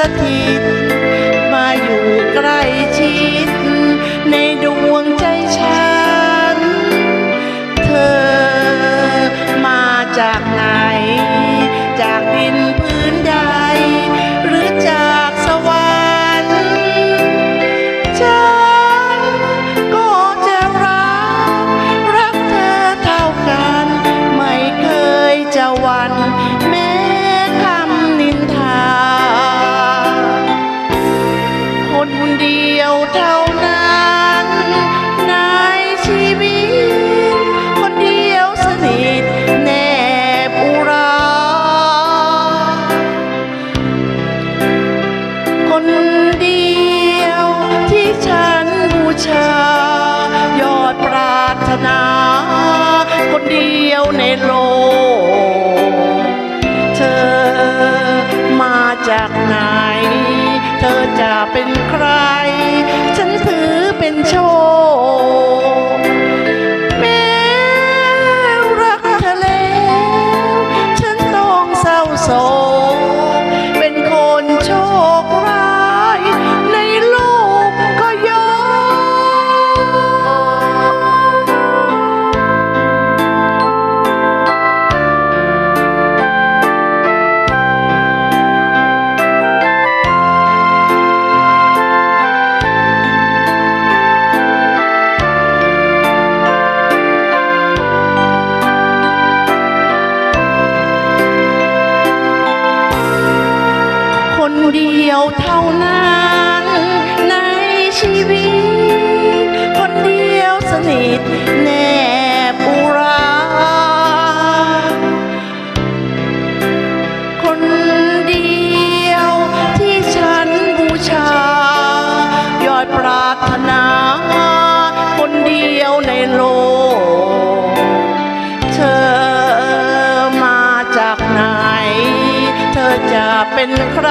มา ชายอดปรารถนา คนเดียวในโลก เธอมาจากไหน เธอจะเป็นใคร ฉันถือเป็นโชค เดียวเท่านั้นในชีวิต คนเดียวสนิทแนบุรา คนเดียวที่ฉันบูชายอดปรารถนา คนเดียวในโลก เธอมาจากไหน เธอจะเป็นใคร